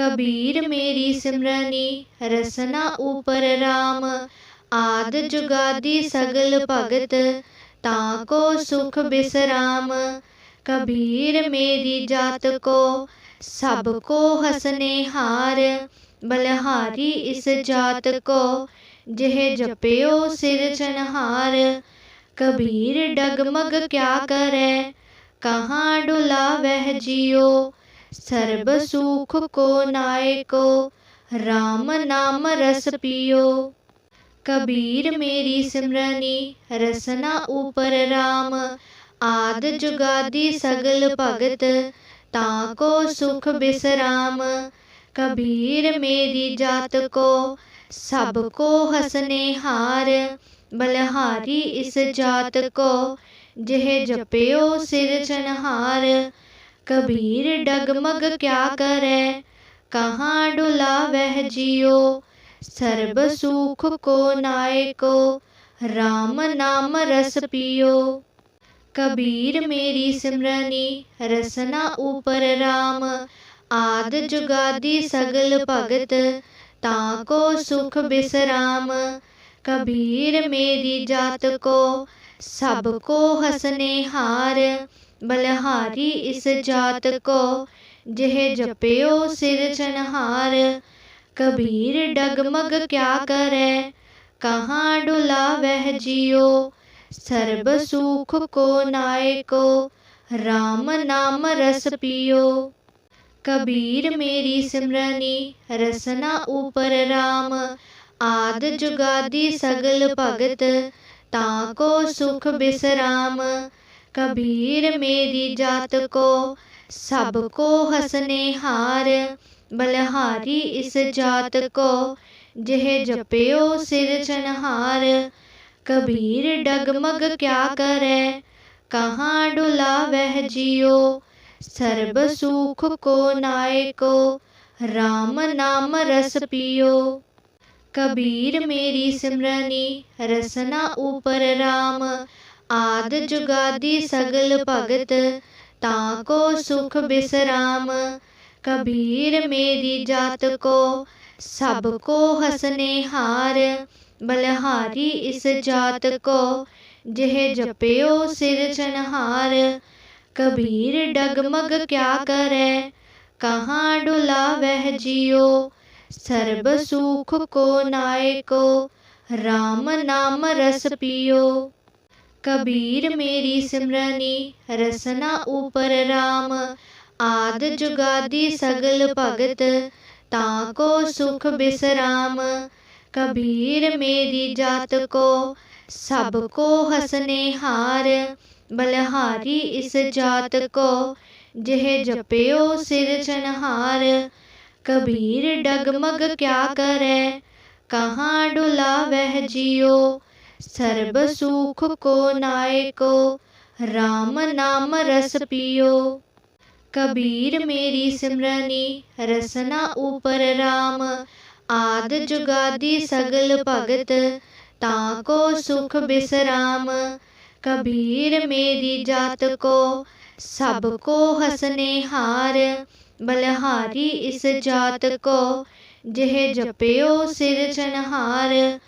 कबीर मेरी सिमरनी, रसना ऊपर राम। आद जुगादी सगल भगत, ताको सुख बिसराम। कबीर मेरी जात को, सबको हसने हार। बलहारी इस जात को, जह जपियो सिर चनहार। कबीर डगमग क्या करे, कहाँ डुला वह जियो? सर्व सुख को नायको, राम नाम रस पियो। कबीर मेरी सिमरनी, रसना ऊपर राम। आद जुगादी सगल भगत, ताको सुख बिसराम। कबीर मेरी जात को, सबको हसने हार। बलहारी इस जात को, जह जपियो सिर चनहार। कबीर डगमग क्या करे? कहाँ डुला वह जियो? सर्व सुख को नाय को, राम नाम रस पियो। कबीर मेरी सिमरनी, रसना ऊपर राम। आद जुगादी सगल भगत, ताको सुख बिसराम। कबीर मेरी जात को, सबको हसने हार। बलहारी इस जात को, जह जपियो सिर चनहार कबीर डगमग क्या करे, कहाँ डुला वह जियो। सर्व सुख को नाय को, राम नाम रस पियो। कबीर मेरी सिमरनी, रसना ऊपर राम। आद जुगादी सगल भगत, ताको सुख बिसराम। कबीर मेरी जात को, सबको हंसने हार। बलहारी इस जात को, जह जपियो सिर चनहार। कबीर डगमग क्या करे, कहाँ डुला वह जियो? सर्व सुख को नाय को, राम नाम रस पियो। कबीर मेरी सिमरनी, रसना ऊपर राम। आद जुगादी सगल भगत, ताको सुख बिसराम। कबीर मेरी जात को, सबको हंसने हार। बलहारी इस जात को, जह जपियो सिर चनहार। कबीर डगमग क्या करे, कहाँ डुला वह जियो। सर्व सुख को नाय को राम नाम रस पियो। कबीर मेरी सिमरनी, रसना ऊपर राम। आद जुगादी सगल भगत, ताको सुख बिसराम। कबीर मेरी जात को, सबको हसने हार। बलहारी इस जात को, जह जपियो सिर चनहार। कबीर डगमग क्या करे, कहाँ डुला वह जियो। सर्व सुख को नायको, राम नाम रस पियो। कबीर मेरी सिमरनी, रसना ऊपर राम। आद जुगादी सगल भगत, ताको सुख बिसराम। कबीर मेरी जात को, सबको हसने हार। बलहारी इस जात को, जह जपियो सिर चनहार।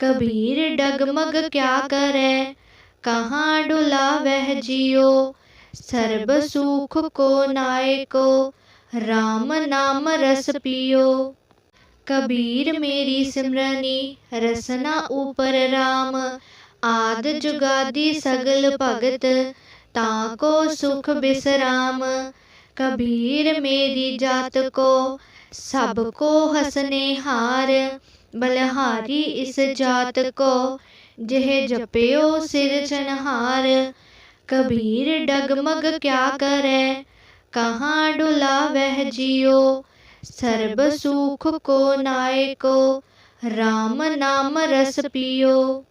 कबीर डगमग क्या करे? कहाँ डुला वह जियो? सर्व सुख को नाय को राम नाम रस पियो। कबीर मेरी सिमरनी, रसना ऊपर राम। आद जुगादी सगल भगत, ताको सुख बिसराम। कबीर मेरी जात को, सबको हसने हार। बलहारी इस जात को, जह जपियो सिर चनहार। कबीर डगमग क्या करे, कहाँ डुला वह जियो। सर्व सुख को नाय को राम नाम रस पियो।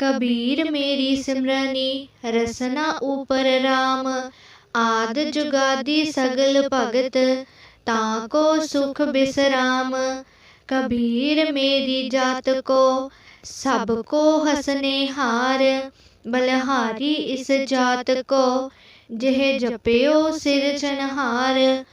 कबीर मेरी सिमरनी, रसना ऊपर राम। आद जुगादी सगल भगत, ताको सुख बिसराम। कबीर मेरी जात को, सबको हंसने हार। बलहारी इस जात को, जह जपियो सिर चनहार।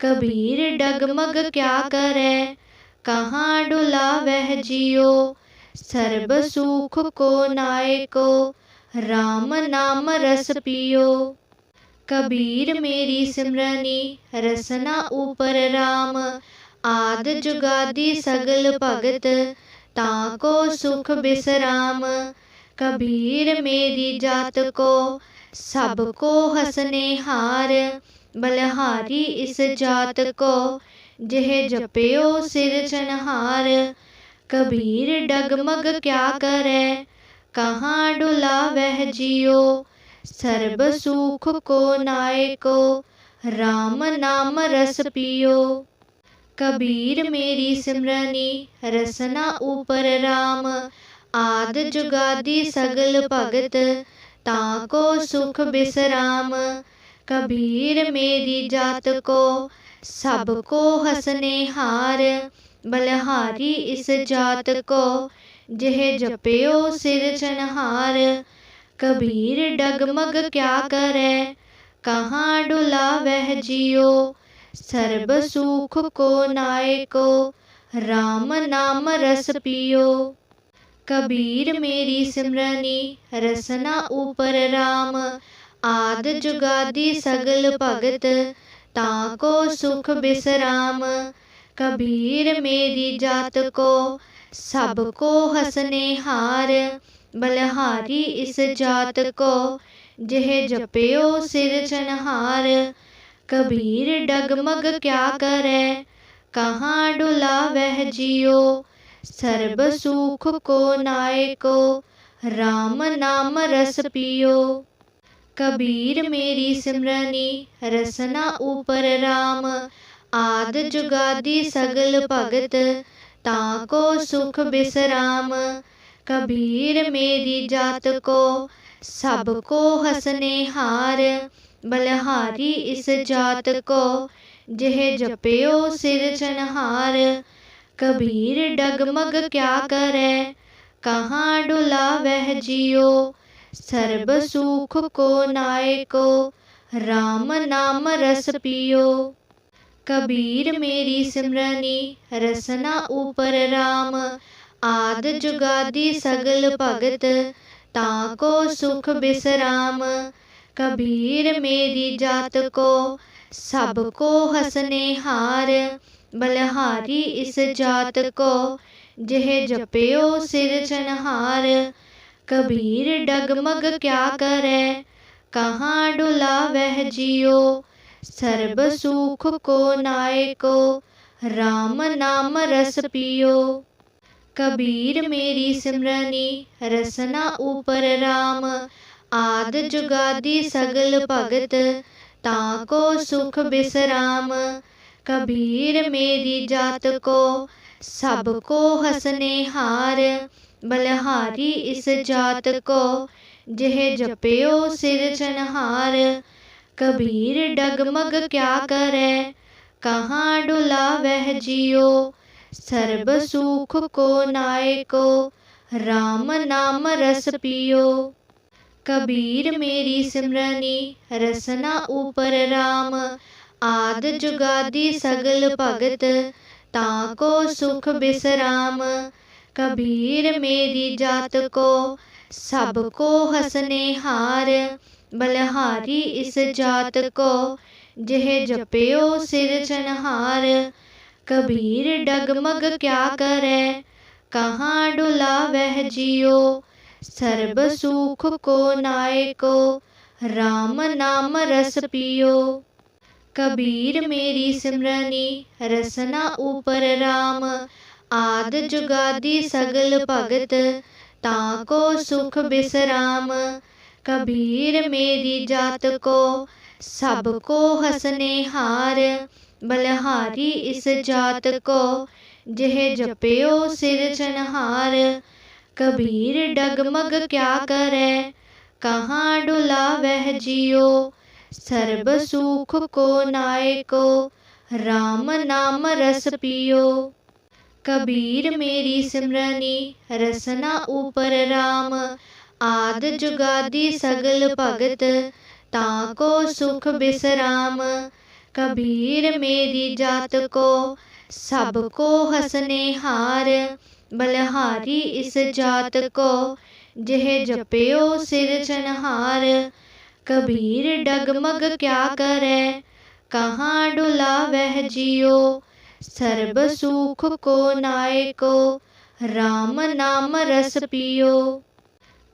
कबीर डगमग क्या करे, कहाँ डुला वह जियो? सर्ब सुख को नाय को राम नाम रस पियो। कबीर मेरी सिमरनी, रसना ऊपर राम। आद जुगादी सगल भगत, ताको सुख बिसराम। कबीर मेरी जात को, सबको हंसने हार। बलहारी इस जात को, जह जपियो सिर चनहार। कबीर डगमग क्या करे, कहाँ डुला वह जियो। सर्ब सुख को नाय को राम नाम रस पियो। कबीर मेरी सिमरनी, रसना ऊपर राम। आद जुगादी सगल भगत, ताको सुख बिसराम। कबीर मेरी जात को, सबको हसने हार। बलहारी इस जात को, जह जपियो सिर चनहार। कबीर डगमग क्या करे, कहाँ डुला वह जियो? सर्ब सुख को नायको राम नाम रस पियो कबीर मेरी सिमरनी, रसना ऊपर राम। आद जुगादी सगल भगत, ताको सुख बिसराम। कबीर मेरी जात को सबको हसने हार। बलहारी इस जात को जह जपियो सिर चनहार। कबीर डगमग क्या करे? कहाँ डुला वह जियो? सर्व सुख को नाय को राम नाम रस पियो। कबीर मेरी सिमरनी, रसना ऊपर राम। आद जुगादी सगल भगत, ताको सुख बिसराम। कबीर मेरी जात को, सबको हंसने हार। बलहारी इस जात को, जह जपियो सिर चनहार। कबीर डगमग क्या करे, कहाँ डुला वह जियो। सर्व सुख को नाय को, राम नाम रस पियो। कबीर मेरी सिमरनी, रसना ऊपर राम। आद जुगादी सगल भगत, ताको सुख बिसराम। कबीर मेरी जात को, सबको हंसने हार। बलहारी इस जात को, जह जपियो सिर चनहार। कबीर डगमग क्या करे, कहाँ डुला वह जियो। सर्व सुख को नाय को, राम नाम रस पियो। कबीर मेरी सिमरनी, रसना ऊपर राम। आद जुगादी सगल भगत, ताको सुख बिसराम। कबीर मेरी जात को, सबको हंसने हार। बलहारी इस जात को, जह जपियो सिर चनहार। कबीर डगमग क्या करे, कहाँ डुला वह जियो। सर्व सुख को नाय को राम नाम रस पियो। कबीर मेरी सिमरनी, रसना ऊपर राम। आद जुगादी सगल भगत, ताको सुख बिसराम। कबीर मेरी जात को, सबको हसने हार। बलहारी इस जात को, जह जपियो सिर चनहार। कबीर डगमग क्या करे, कहाँ डुला वह जियो। सर्व सुख को नायको राम नाम रस पियो कबीर मेरी सिमरनी, रसना ऊपर राम। आद जुगादी सगल भगत, ताको सुख बिसराम। कबीर मेरी जात को सबको हसने हार। बलहारी इस जात को जह जपियो सिर चनहार। कबीर डगमग क्या करे? कहाँ डुला वह जियो? सर्व सुख को नाय को राम नाम रस पियो। कबीर मेरी सिमरनी, रसना ऊपर राम। आद जुगादी सगल भगत, ताको सुख बिसराम। कबीर मेरी जात को, सबको हसने हार। बलहारी इस जात को, जह जपयो सिर चनहार। कबीर डगमग क्या करे, कहाँ डुला वह जियो। सर्व सुख को नाय को, राम नाम रस पियो।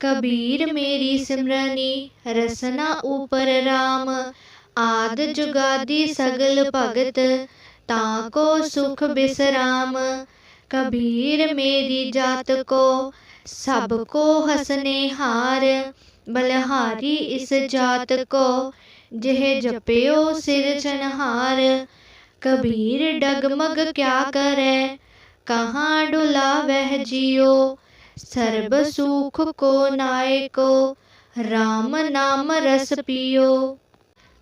कबीर मेरी सिमरनी, रसना ऊपर राम। आद जुगादी सगल भगत, ताको सुख बिसराम। कबीर मेरी जात को, सबको हंसने हार। बलहारी इस जात को, जह सिर चनहार। कबीर डगमग क्या करे, कहाँ डुला वह जियो? सर्व सुख को नाय को, राम नाम रस पियो।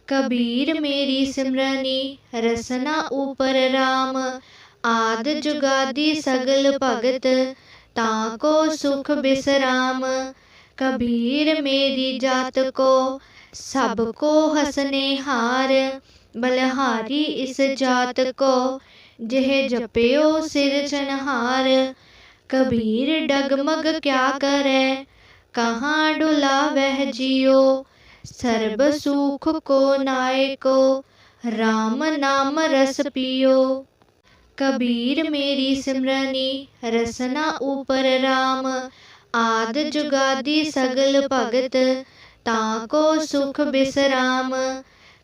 कबीर मेरी सिमरनी, रसना ऊपर राम। आद जुगादी सगल भगत, ताको सुख बिसराम। कबीर मेरी जात को, सबको हंसने हार। बलहारी इस जात को, जह जपयो सिर चनहार। कबीर डगमग क्या करे, कहाँ डुला वह जियो। सर्व सुख को नाय को राम नाम रस पियो। कबीर मेरी सिमरनी, रसना ऊपर राम। आद जुगादी सगल भगत, ताको सुख बिसराम।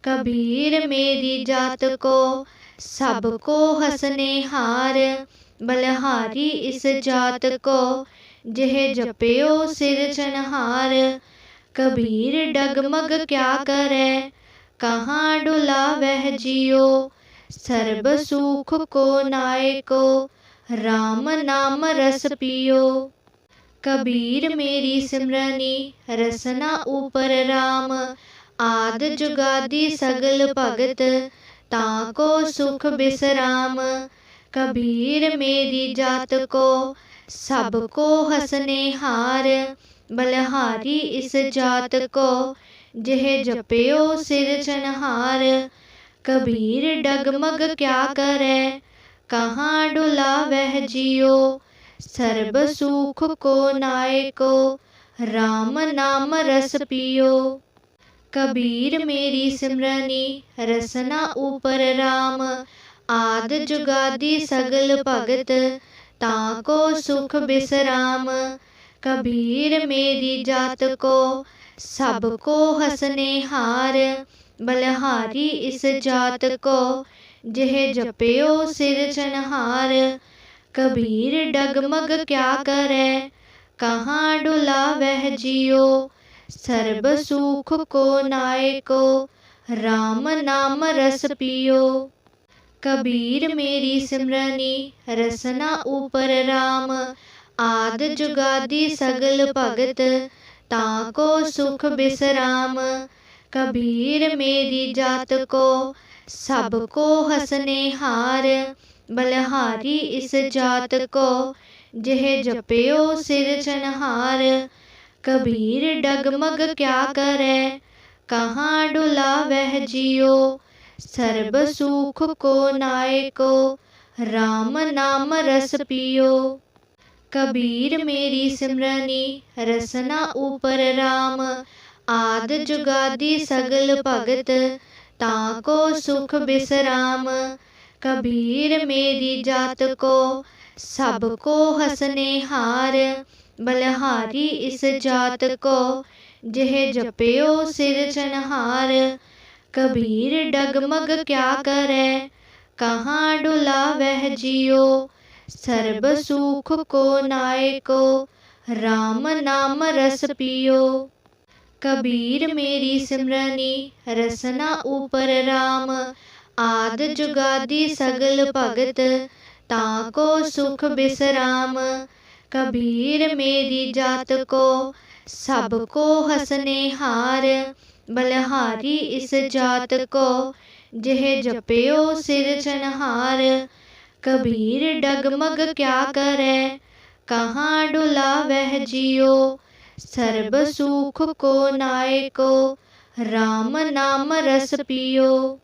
कबीर मेरी जात को, सबको हसने हार। बलहारी इस जात को, जह जपयो सिर चनहार। कबीर डगमग क्या करे, कहाँ डुला वह जियो? सर्व सुख को नाय को राम नाम रस पियो। कबीर मेरी सिमरनी, रसना ऊपर राम। आद जुगादी सगल भगत, ताको सुख बिसराम। कबीर मेरी जात को, सबको हसने हार। बलहारी इस जात को, जह जपयो सिर चनहार। कबीर डगमग क्या करे? कहाँ डुला वह जियो? सर्व सुख को नाय को, राम नाम रस पियो। कबीर मेरी सिमरनी, रसना ऊपर राम। आद जुगादी सगल भगत, ताको सुख बिसराम। कबीर मेरी जात को, सबको हसने हार। बलहारी इस जात को, जह जपयो सिर चनहार। कबीर डगमग क्या करे, कहाँ डुला वह जियो? सर्व सुख को नाय को, राम नाम रस पियो। कबीर मेरी सिमरनी, रसना ऊपर राम। आद जुगादी सगल भगत, ताको सुख बिसराम। कबीर मेरी जात को, सबको हंसने हार। बलहारी इस जात को, जह जपयो सिर चनहार। कबीर डगमग क्या करे, कहाँ डुला वह जियो? सर्व सुख को नाय को, राम नाम रस पियो। कबीर मेरी सिमरनी, रसना ऊपर राम। आद जुगादी सगल भगत, ताको सुख बिसराम। कबीर मेरी जात को, सबको हंसने हार। बलहारी इस जात को, जह जपयो सिर चनहार। कबीर डगमग क्या करे, कहाँ डुला वह जियो। सर्व सुख को नाय को राम नाम रस पियो। कबीर मेरी सिमरनी, रसना ऊपर राम। आद जुगादी सगल भगत, ताको सुख बिसराम। कबीर मेरी जात को, सबको हसने हार। बलहारी इस जात को, जह जपयो सिर चनहार। कबीर डगमग क्या करे, कहाँ डुला वह जियो? सर्व सुख को नायको, राम नाम रस पियो।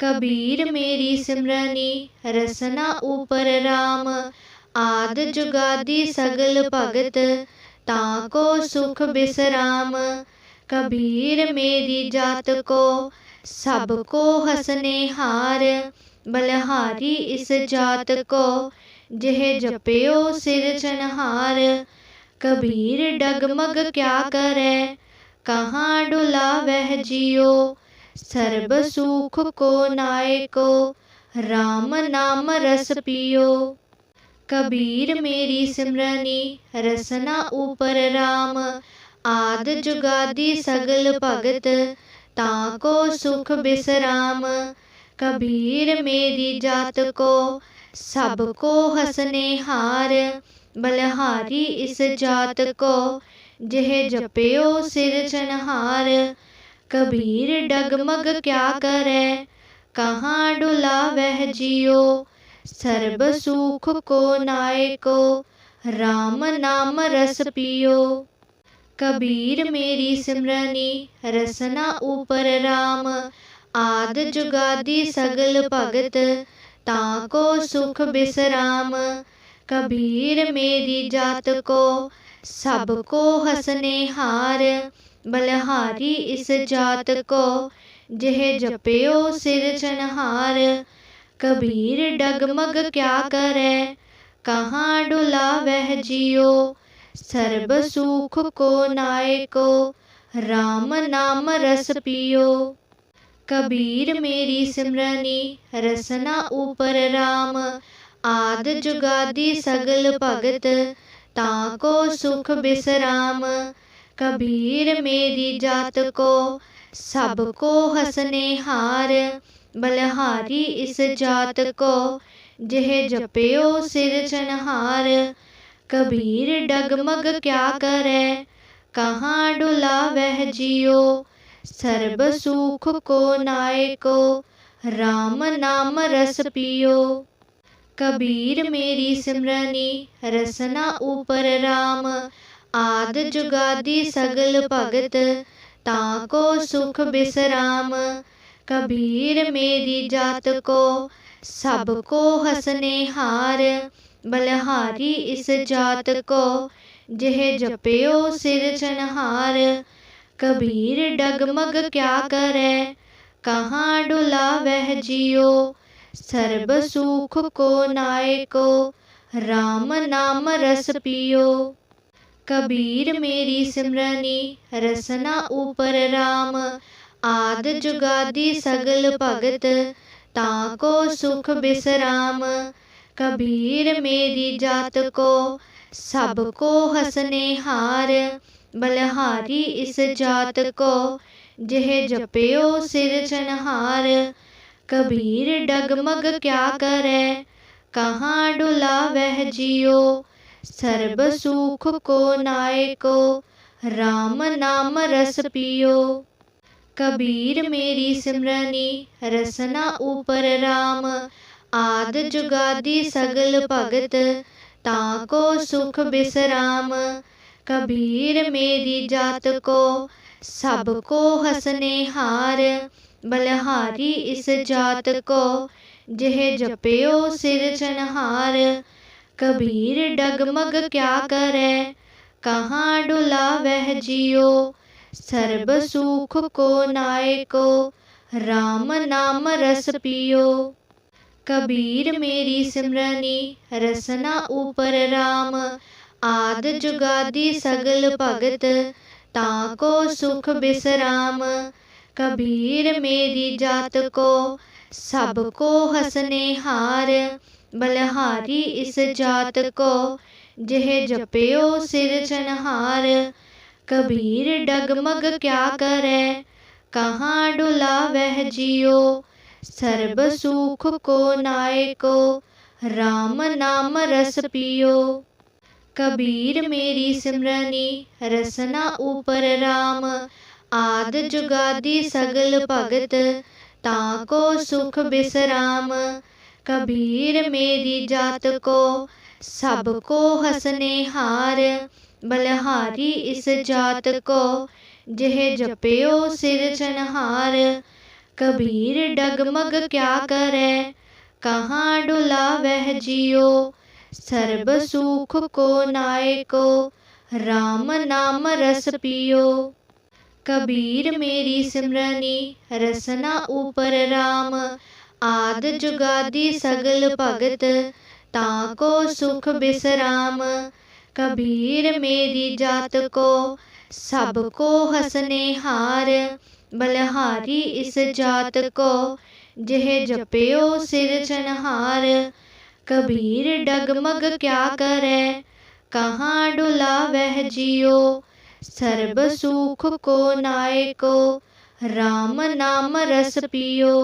कबीर मेरी सिमरनी, रसना ऊपर राम। आद जुगादी सगल भगत, ताको सुख बिसराम। कबीर मेरी जात को, सबको हसने हार। बलहारी इस जात को, जह जपियो सिर चनहार। कबीर डगमग क्या करे? कहाँ डुला वह जियो? सर्व सुख को नाय को राम नाम रस पियो। कबीर मेरी सिमरनी, रसना ऊपर राम। आद जुगादी सगल भगत, ताको सुख बिसराम। कबीर मेरी जात को, सबको हसने हार। बलहारी इस जात को, जह जपियो सिर चनहार। कबीर डगमग क्या करे, कहाँ डुला वह जियो। सर्व सुख को नाय को, राम नाम रस पियो। कबीर मेरी सिमरनी, रसना ऊपर राम। आद जुगादी सगल भगत, ताको सुख बिसराम। कबीर मेरी जात को, सबको हंसने हार। बलहारी इस जात को, जह जपियो सिर चनहार। कबीर डगमग क्या करे, कहाँ डुला वह जियो? सर्व सुख को नाय को, राम नाम रस पियो। कबीर मेरी सिमरनी, रसना ऊपर राम। आद जुगादी सगल भगत, ताको सुख बिसराम। कबीर मेरी जात को, सबको हंसने हार। बलहारी इस जात को, जह सिर चनहार। कबीर डगमग क्या करे, कहाँ डुला वह जियो। सर्व सुख को नाय को राम नाम रस पियो। कबीर मेरी सिमरनी, रसना ऊपर राम। आद जुगादी सगल भगत, ताको सुख बिसराम। कबीर मेरी जात को, सबको हसने हार। बलहारी इस जात को, जह जपियो सिर चनहार। कबीर डगमग क्या करे, कहाँ डुला वह जियो। सर्व सुख को नायको, राम नाम रस पियो। कबीर मेरी सिमरनी, रसना ऊपर राम। आद जुगादी सगल भगत, ताको सुख बिसराम। कबीर मेरी जात को, सबको हसने हार। बलहारी इस जात को, जह जपियो सिर चनहार। कबीर डगमग क्या करे? कहाँ डुला वह जियो? सर्व सुख को नाय को राम नाम रस पियो। कबीर मेरी सिमरनी, रसना ऊपर राम। आद जुगादी सगल भगत, ताको सुख बिसराम। कबीर मेरी जात को, सबको हसने हार। बलहारी इस जात को, जह जपियो सिर चनहार। कबीर डगमग क्या करे, कहाँ डुला वह जियो? सर्व सुख को नाय को राम नाम रस पियो। कबीर मेरी सिमरनी, रसना ऊपर राम। आद जुगादी सगल भगत, ताको सुख बिसराम। कबीर मेरी जात को, सबको हंसने हार। बलहारी इस जात को, जह जपियो सिर चनहार। कबीर डगमग क्या करे, कहाँ डुला वह जियो? सर्व सुख को नाय को राम नाम रस पियो। कबीर मेरी सिमरनी, रसना ऊपर राम। आद जुगादी सगल भगत, ताको सुख बिसराम। कबीर मेरी जात को, सबको हंसने हार। बलहारी इस जात को, जह जपियो सिर चनहार। कबीर डगमग क्या करे, कहाँ डुला वह जियो। सर्ब सुख को नाय को राम नाम रस पियो। कबीर मेरी सिमरनी, रसना ऊपर राम। आद जुगादी सगल भगत, ताको सुख बिसराम। कबीर मेरी जात को, सबको हसने हार। बलहारी इस जात को, जह जपियो सिर चनहार। कबीर डगमग क्या करे, कहाँ डुला वह जियो? सर्ब सुख को नायको राम नाम रस पियो।